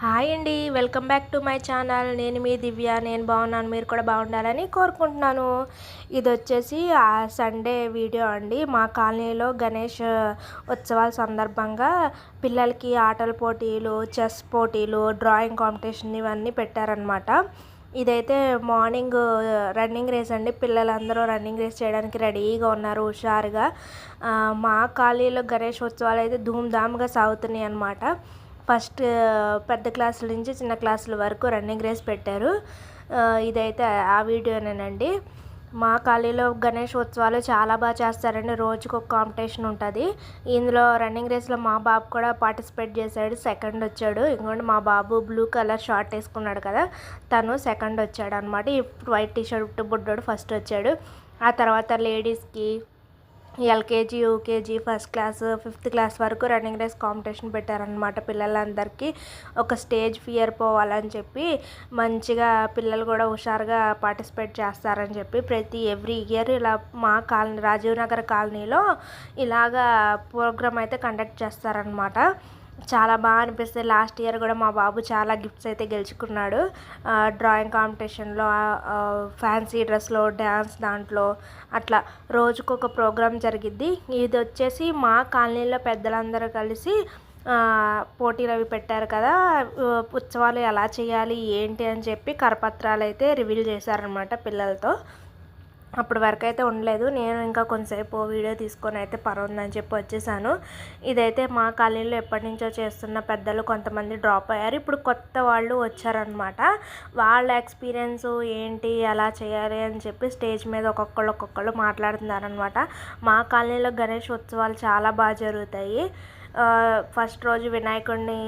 Hi అండి welcome back to my channel. నేను మీ దివ్య నేను బాగున్నాను మీరు కూడా బాగుండాలని కోరుకుంటున్నాను. ఇది వచ్చేసి ఆ సండే వీడియో అండి. మా కాలనీలో గణేష్ ఉత్సవాల సందర్భంగా పిల్లలకి ఆటల పోటీలు చెస్ పోటీలు డ్రాయింగ్ కాంపిటీషన్ ఇవన్నీ పెట్టారనమాట ఇదైతే మార్నింగ్ రన్నింగ్ రేస్ అండి. పిల్లలందరూ రన్నింగ్ రేస్ చేయడానికి రెడీగా ఉన్నారు హుషారుగా. మా కాలనీలో గణేష్ ఉత్సవాలు అయితే ధూమ్ధామ్గా సాగుతున్నాయి అన్నమాట. ఫస్ట్ పెద్ద క్లాసుల నుంచి చిన్న క్లాసుల వరకు రన్నింగ్ రేస్ పెట్టారు. ఇదైతే ఆ వీడియోనేనండి. మా కాలేజీలో గణేష్ ఉత్సవాలు చాలా బాగా చేస్తారండి. రోజుకు ఒక కాంపిటీషన్ ఉంటుంది. ఇందులో రన్నింగ్ రేస్లో మా బాబు కూడా పార్టిసిపేట్ చేశాడు. సెకండ్ వచ్చాడు. ఇంకోటి మా బాబు బ్లూ కలర్ షార్ట్ వేసుకున్నాడు కదా తను సెకండ్ వచ్చాడు అనమాట ఇప్పుడు వైట్ టీ షర్ట్ బుడ్డోడు ఫస్ట్ వచ్చాడు. ఆ తర్వాత లేడీస్కి LKG UKG first class fifth class వరకు రన్నింగ్ రేస్ కాంపిటీషన్ పెట్టారనమాట పిల్లలందరికీ. ఒక స్టేజ్ ఫియర్ పోవాలని చెప్పి మంచిగా పిల్లలు కూడా హుషారుగా పార్టిసిపేట్ చేస్తారని చెప్పి ప్రతి ఎవ్రీ ఇయర్ ఇలా మా కాలనీ రాజీవ్ నగర్ కాలనీలో ఇలాగా ప్రోగ్రామ్ అయితే కండక్ట్ చేస్తారనమాట చాలా బాగా అనిపిస్తుంది. లాస్ట్ ఇయర్ కూడా మా బాబు చాలా గిఫ్ట్స్ అయితే గెలుచుకున్నాడు. డ్రాయింగ్ కాంపిటీషన్లో ఫ్యాన్సీ డ్రెస్లో డ్యాన్స్ దాంట్లో అట్లా రోజుకొక ప్రోగ్రామ్ జరిగిద్ది. ఇది వచ్చేసి మా కాలనీలో పెద్దలందరూ కలిసి పోటీలు అవి పెట్టారు కదా ఉత్సవాలు ఎలా చేయాలి ఏంటి అని చెప్పి కరపత్రాలు అయితే రివీల్ చేశారనమాట పిల్లలతో. అప్పటి వరకు అయితే ఉండలేదు. నేను ఇంకా కొంతసేపు వీడియో తీసుకొని అయితే పర్వాలని చెప్పి వచ్చేసాను. ఇదైతే మా కాలనీలో ఎప్పటి నుంచో చేస్తున్న పెద్దలు కొంతమంది డ్రాప్ అయ్యారు. ఇప్పుడు కొత్త వాళ్ళు వచ్చారనమాట వాళ్ళ ఎక్స్పీరియన్స్ ఏంటి ఎలా చేయాలి అని చెప్పి స్టేజ్ మీద ఒక్కొక్కళ్ళు ఒక్కొక్కళ్ళు మాట్లాడుతున్నారనమాట మా కాలనీలో గణేష్ ఉత్సవాలు చాలా బాగా జరుగుతాయి. ఫస్ట్ రోజు వినాయకుడిని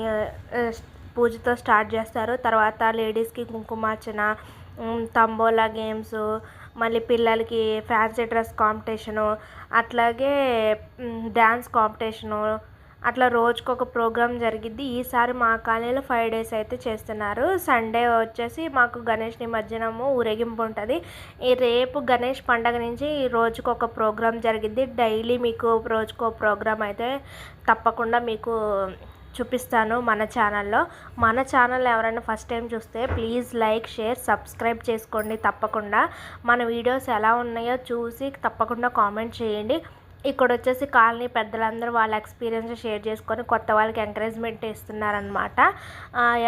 పూజతో స్టార్ట్ చేస్తారు. తర్వాత లేడీస్కి కుంకుమార్చన తంబోలా గేమ్స్ మళ్ళీ పిల్లలకి ఫ్యాన్సీ డ్రెస్ కాంపిటీషను అట్లాగే డ్యాన్స్ కాంపిటీషను అట్లా రోజుకొక ప్రోగ్రామ్ జరిగిద్ది. ఈసారి మా కాలనీలో ఫైవ్ డేస్ అయితే చేస్తున్నారు. సండే వచ్చేసి మాకు గణేష్ నిమజ్జనము ఊరేగింపు ఉంటుంది. ఈ రేపు గణేష్ పండగ నుంచి ఈ రోజుకొక ప్రోగ్రామ్ జరిగిద్ది. డైలీ మీకు రోజుకో ప్రోగ్రామ్ అయితే తప్పకుండా మీకు చూపిస్తాను మన ఛానల్లో మన ఛానల్ ఎవరైనా ఫస్ట్ టైం చూస్తే ప్లీజ్ లైక్ షేర్ సబ్స్క్రైబ్ చేసుకోండి తప్పకుండా. మన వీడియోస్ ఎలా ఉన్నాయో చూసి తప్పకుండా కామెంట్ చేయండి. ఇక్కడ వచ్చేసి కాలనీ పెద్దలందరూ వాళ్ళ ఎక్స్పీరియన్స్ షేర్ చేసుకొని కొత్త వాళ్ళకి ఎంకరేజ్మెంట్ ఇస్తున్నారనమాట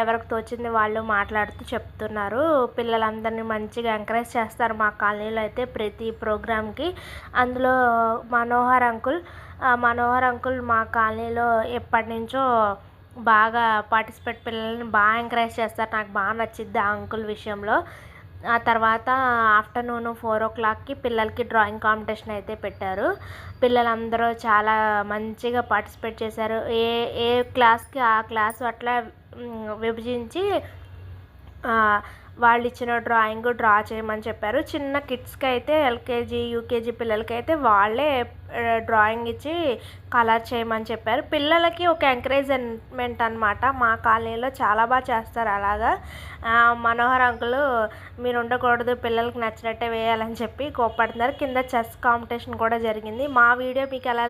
ఎవరికి తోచింది వాళ్ళు మాట్లాడుతూ చెప్తున్నారు. పిల్లలందరినీ మంచిగా ఎంకరేజ్ చేస్తారు మా కాలనీలో అయితే ప్రతి ప్రోగ్రామ్కి. అందులో మనోహర్ అంకుల్ ఆ మనోహర్ అంకుల్ మా కాలనీలో ఎప్పటి నుంచో బాగా పార్టిసిపేట్ పిల్లల్ని బాగా ఎంకరేజ్ చేస్తారు. నాకు బాగా నచ్చిద్ది ఆ అంకుల్ విషయంలో. ఆ తర్వాత ఆఫ్టర్నూన్ ఫోర్ ఓ క్లాక్కి పిల్లలకి డ్రాయింగ్ కాంపిటీషన్ అయితే పెట్టారు. పిల్లలందరూ చాలా మంచిగా పార్టిసిపేట్ చేశారు. ఏ ఏ క్లాస్కి ఆ క్లాస్ అట్లా విభజించి వాళ్ళు ఇచ్చిన డ్రాయింగ్ డ్రా చేయమని చెప్పారు. చిన్న కిడ్స్కి అయితే ఎల్కేజీ యూకేజీ పిల్లలకి అయితే వాళ్ళే డ్రాయింగ్ ఇచ్చి కలర్ చేయమని చెప్పారు. పిల్లలకి ఒక ఎంకరేజ్మెంట్ అనమాట మా కాలనీలో చాలా బాగా చేస్తారు అలాగా. మనోహర్ అంకులు మీరు ఉండకూడదు పిల్లలకి నచ్చినట్టే వేయాలని చెప్పి కోప్పడుతున్నారు. కింద చెస్ కాంపిటీషన్ కూడా జరిగింది. మా వీడియో మీకు ఎలా